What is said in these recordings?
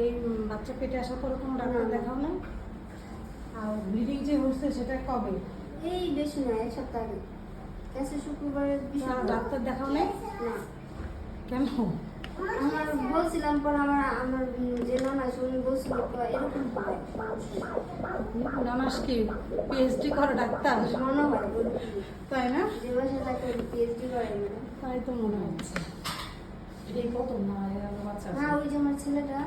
এই বাচ্চা পেটে আসার পরে কোনো ডাক্তার। দেখাও না আর ব্লিডিং যে হচ্ছে সেটা কবে? এই বেশি না এক সপ্তাহ আগে। গেছে শুক্রবারের আর ডাক্তার দেখাও নাই? না। কেন? আমার বলছিলাম পর আমার আমার যে নানা আছে উনি বলছিল তো এরকম হয়। নানাস কি পিএইচডি করে ডাক্তার? মনে হয়। তাই না? যে বাসা থাকে পিএইচডি করে তাই তো মনে হচ্ছে। হ্যাঁ ওই যে আমার ছেলেটা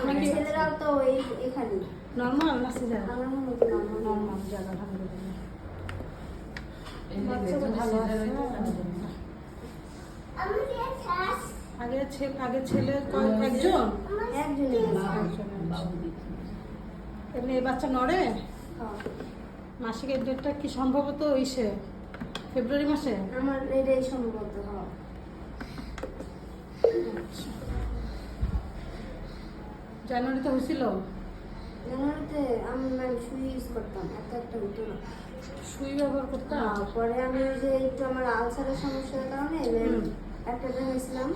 আমার ছেলেরাও তো এখানে। নর্মাল না সিজার আমার মনে হতো না নর্মাল জায়গা আলহামদুলিল্লাহ এই যে বাচ্চা ভালো সিজার আছে। হইতো, আলহামদুলিল্লাহ। আগে ছেলে আগে একজন। এমনি এই বাচ্চা নড়ে? হ্যাঁ। মাসিকের ডেটটা কি সম্ভবত ইসে ফেব্রুয়ারি মাসে? আমার এটাই সম্ভবত হ্যাঁ। জানুয়ারিতে হয়েছিল? জানুয়ারিতে আমি ম্যাম সুই ইউজ করতাম এত একটা হতো না। সুই ব্যবহার করতাম? পরে আমি ওই যে একটু আমার আলসারের সমস্যার কারণে একটা দেখাইছিলাম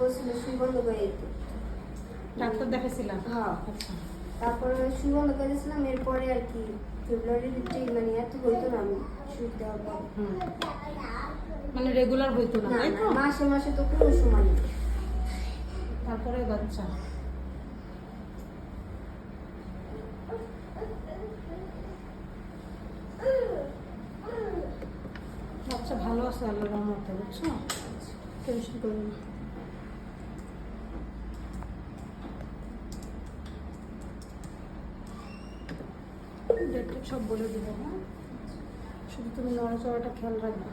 বলছিল সুই বন্ধ করে দিতে। ডাক্তার দেখাইছিলাম? হ্যাঁ। আচ্ছা। তারপরে সুই বন্ধ করে দিয়েছিলাম এরপরে আর কি ফেব্রুয়ারির মানে এত হইতো না আমি সুই দেওয়ার পর। মানে রেগুলার হইতো না মাসে মাসে তো কোনো সময় নেই। তারপরে বাচ্চা। বাচ্চা ভালো আছে আল্লাহর রহমতে, বুঝছ? টেনশন করো না। সব বলে দেবো হ্যাঁ? শুধু তুমি নড়াচড়াটা খেয়াল রাখবে।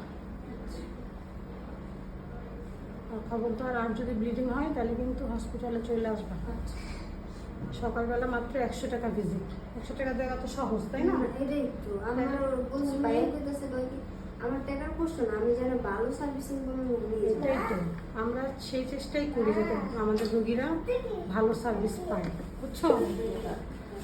আর খবরদার আর আর যদি ব্লিডিং হয় তাহলে কিন্তু হসপিটালে চলে আসবে। সকালবেলা মাত্র একশো টাকা ভিজিট একশো টাকা দেওয়া তো সহজ তাই না? এটাই তো। আমার টাকার না আমি যেন ভালো সার্ভিসিং এটাই তো। আমরা সেই চেষ্টাই করি যাতে আমাদের রোগীরা ভালো সার্ভিস পায়। বুঝছ?